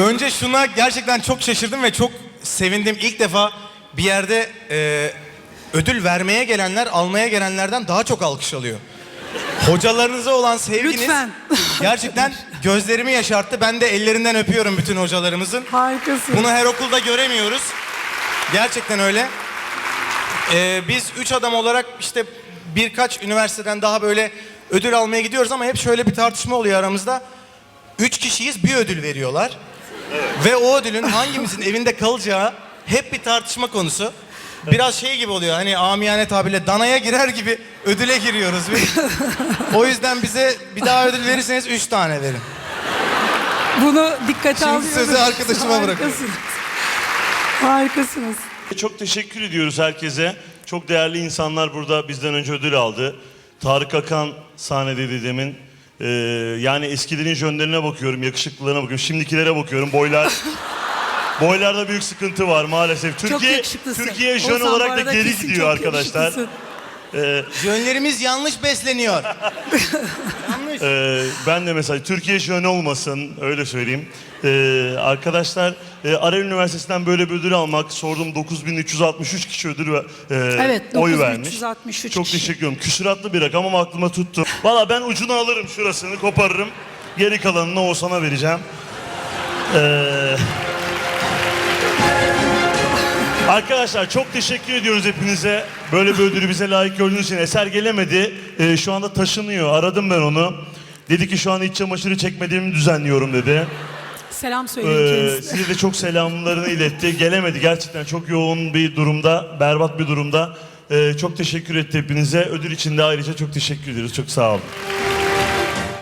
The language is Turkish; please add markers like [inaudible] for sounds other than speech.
Önce şuna gerçekten çok şaşırdım ve çok sevindim. İlk defa bir yerde e, ödül vermeye gelenler almaya gelenlerden daha çok alkış alıyor. Hocalarınıza olan sevginiz Lütfen. gerçekten gözlerimi yaşarttı. Ben de ellerinden öpüyorum bütün hocalarımızın. Harikasın. Bunu her okulda göremiyoruz. Gerçekten öyle. Ee, biz üç adam olarak işte birkaç üniversiteden daha böyle ödül almaya gidiyoruz ama hep şöyle bir tartışma oluyor aramızda. Üç kişiyiz bir ödül veriyorlar. Ve o ödülün hangimizin evinde kalacağı hep bir tartışma konusu. Biraz şey gibi oluyor hani amiyane tabirle danaya girer gibi ödüle giriyoruz. biz. o yüzden bize bir daha ödül verirseniz üç tane verin. Bunu dikkate Şimdi alıyoruz. sözü arkadaşıma bırakıyorum. Harikasınız. Harikasınız. Çok teşekkür ediyoruz herkese. Çok değerli insanlar burada bizden önce ödül aldı. Tarık Akan sahnedeydi demin. Ee, yani eskilerin jönlerine bakıyorum, yakışıklılarına bakıyorum. Şimdikilere bakıyorum. Boylar [laughs] Boylarda büyük sıkıntı var maalesef. Türkiye yakışıklısın. Türkiye jön bu olarak da arada geri kesin gidiyor çok arkadaşlar. yakışıklısın. Yönlerimiz yanlış besleniyor. [laughs] yanlış. Ee, ben de mesela Türkiye jön olmasın öyle söyleyeyim. Ee, arkadaşlar e, Arel Üniversitesi'nden böyle bir ödül almak sordum 9363 kişi ödül ve- e, Evet, oy vermiş. 9363 Çok kişi. teşekkür ediyorum. Küsuratlı bir rakam ama aklıma tuttu. Valla ben ucunu alırım şurasını koparırım. Geri kalanını Oğuzhan'a vereceğim. Ee, Arkadaşlar çok teşekkür ediyoruz hepinize. Böyle bir ödülü bize layık gördüğünüz için. Eser gelemedi. Ee, şu anda taşınıyor. Aradım ben onu. Dedi ki şu an iç çamaşırı çekmediğimi düzenliyorum dedi. Selam söyleyin Ee, kendisine. size de çok selamlarını iletti. Gelemedi gerçekten çok yoğun bir durumda, berbat bir durumda. Ee, çok teşekkür etti hepinize. Ödül için de ayrıca çok teşekkür ederiz. Çok sağ olun.